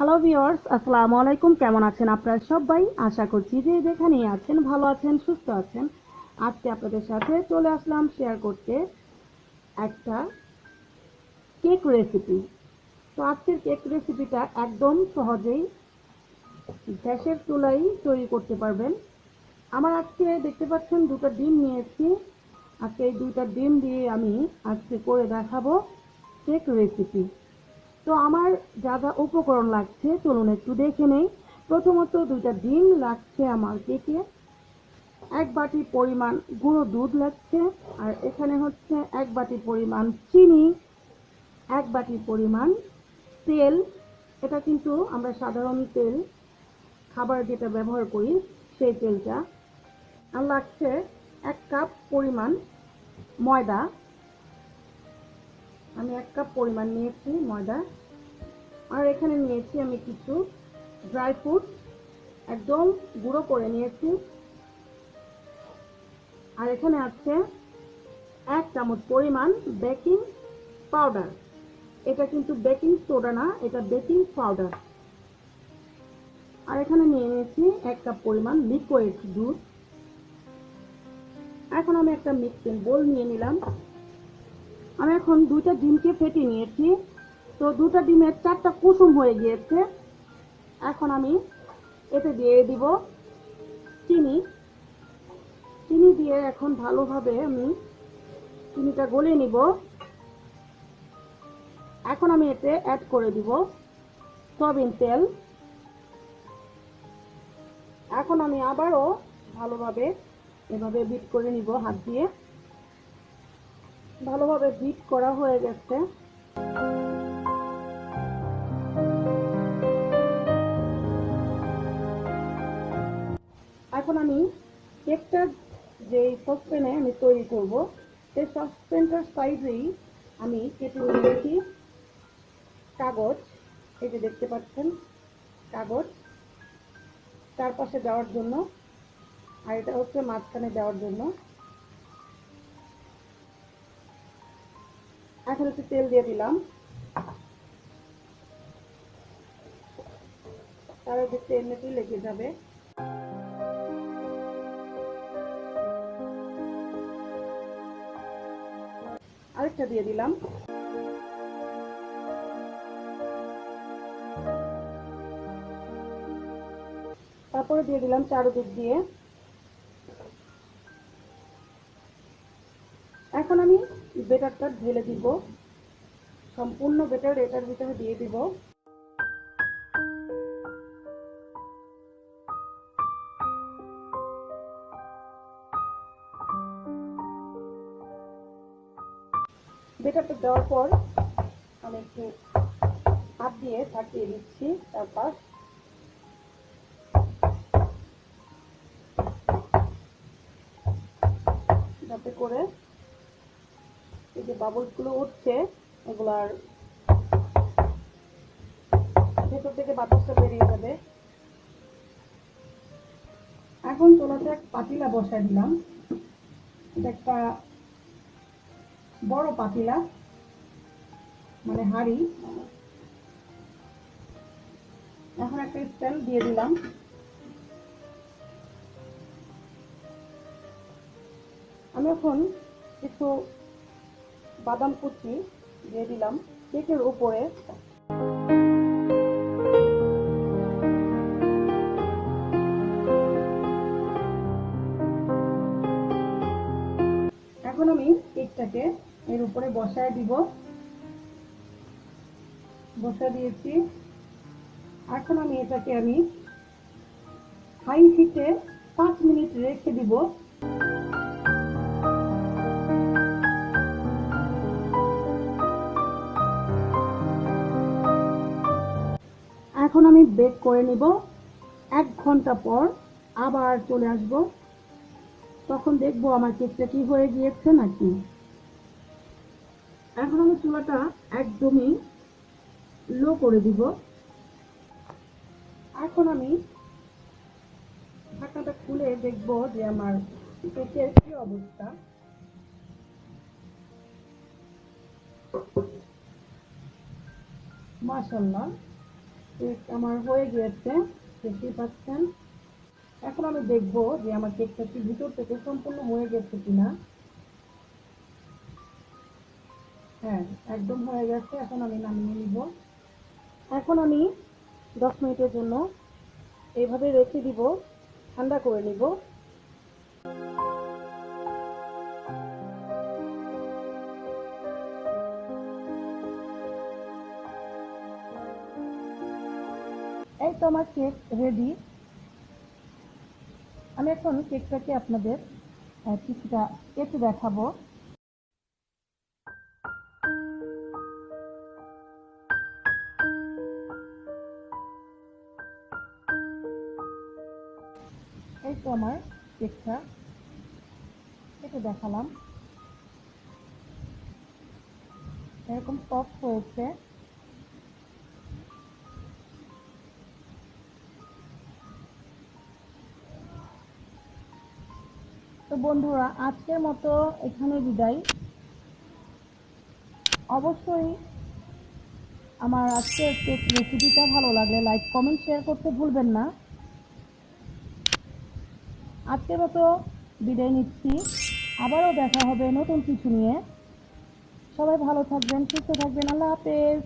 Hello viewers আসসালামু আলাইকুম কেমন আছেন আপনারা সবাই? আশা করছি যে যেখানেই আছেন, ভালো আছেন, সুস্থ আছেন। আজকে আপনাদের সাথে চলে আসলাম শেয়ার করতে একটা কেক রেসিপি তো আজকের কেক রেসিপিটা একদম সহজেই গ্যাসের চুলাই তৈরি করতে পারবেন। আমার আজকে দেখতে পাচ্ছেন দুটো ডিম নিয়েছি। আজকে এই দুইটা ডিম দিয়ে আমি আজকে করে দেখাবো কেক রেসিপি তো আমার যা যা উপকরণ লাগছে, চলুন একটু দেখে নেই। প্রথমত দুইটা ডিম লাগছে আমার কেকে এক বাটি পরিমাণ গুঁড়ো দুধ লাগছে, আর এখানে হচ্ছে এক বাটি পরিমাণ চিনি, এক বাটি পরিমাণ তেল। এটা কিন্তু আমরা সাধারণ তেল, খাবার যেটা ব্যবহার করি, সেই তেলটা। আর লাগছে এক কাপ পরিমাণ ময়দা। আমি এক কাপ পরিমাণ নিয়েছি ময়দা। আর এখানে নিয়েছি আমি কিছু ড্রাই ফ্রুট একদম গুঁড়ো করে নিয়েছি। আর এখানে আছে এক চামচ পরিমাণ বেকিং পাউডার এটা কিন্তু বেকিং সোডা না, এটা বেকিং পাউডার আর এখানে নিয়ে নিয়েছি এক কাপ পরিমাণ লিকুইড দুধ এখন আমি একটা মিক্সিং বোল নিয়ে নিলাম। আমি এখন দুইটা ডিমকে ফেটে নিয়েছি। তো দুটা ডিমের চারটা কুসুম হয়ে গিয়েছে। এখন আমি এতে দিয়ে দিব চিনি। চিনি দিয়ে এখন ভালোভাবে আমি চিনিটা গলে নিব। এখন আমি এতে অ্যাড করে দিব সয়াবিন তেল। এখন আমি আবারও ভালোভাবে এভাবে বিট করে নিব হাত দিয়ে। ভালোভাবে বিট করা হয়ে গেছে। এখন আমি কেকটা যে সসপ্যানে আমি তৈরি করব, সেই সসপ্যানটার সাইডেই আমি কেটে নিয়েছি কাগজ। এই যে দেখতে পাচ্ছেন, কাগজ। চারপাশে দেওয়ার জন্য, আর এটা হচ্ছে মাঝখানে দেওয়ার জন্য। এখন একটু তেল দিয়ে দিলাম। তাহলে দেখতে এমনিতেই লেগে যাবে। আরেকটা দিয়ে দিলাম। তারপরে দিয়ে দিলাম চারুদিক দিয়ে। এখন আমি বেটারটা ঢেলে দিব। সম্পূর্ণ বেটার এটার ভিতরে দিয়ে দিব। বেটারটা দেওয়ার পর আমি একটু হাত দিয়ে থাকিয়ে দিচ্ছি তারপর যাতে করে যে বাবলসগুলো উঠছে, এগুলার ভেতর থেকে বাতাসটা বেরিয়ে যাবে। এখন চুলাতে এক পাতিলা বসাই দিলাম। এটা একটা বড় পাতিলা মানে হাঁড়ি। এখন একটা স্ট্যান্ড দিয়ে দিলাম। আমি এখন কিছু বাদাম কুচি দিয়ে দিলাম। কেকের উপরে এখন আমি কেকটাকে এর উপরে বসায় দিব। বসা দিয়েছি। এখন আমি এটাকে আমি হাই হিটে পাঁচ মিনিট রেখে দিব। এখন আমি বেক করে নিব। এক ঘণ্টা পর আবার চলে আসব। তখন দেখব আমার কেকটা কি হয়ে গিয়েছে নাকি। এখন আমি চুলাটা একদমই লো করে দিব। এখন আমি ঢাকনাটা খুলে দেখব যে আমার কেকের কি অবস্থা। মাশাল্লাহ কেক আমার হয়ে গিয়েছে দেখতেই পাচ্ছেন? এখন আমি দেখব যে আমার কেকটা কি ভিতর থেকে সম্পূর্ণ হয়ে গেছে কিনা। হ্যাঁ একদম হয়ে গেছে, এখন আমি নামিয়ে নিব। এখন আমি দশ মিনিটের জন্য এইভাবে রেখে দিব, ঠান্ডা করে নিব। এই তো আমার কেক রেডি আমি এখন কেকটাকে আপনাদের কিছুটা কেটে দেখাবো। এই তো আমার কেকটা কেটে দেখালাম। এরকম সফট হয়েছে। তো বন্ধুরা, আজকের মতো এখানে বিদায়। অবশ্যই আমার আজকের কেক রেসিপিটা ভালো লাগলে লাইক কমেন্ট শেয়ার করতে ভুলবেন না। আজকের মতো বিদায় নিচ্ছি। আবারও দেখা হবে নতুন কিছু নিয়ে। সবাই ভালো থাকবেন, সুস্থ থাকবেন। আল্লাহ হাফেজ।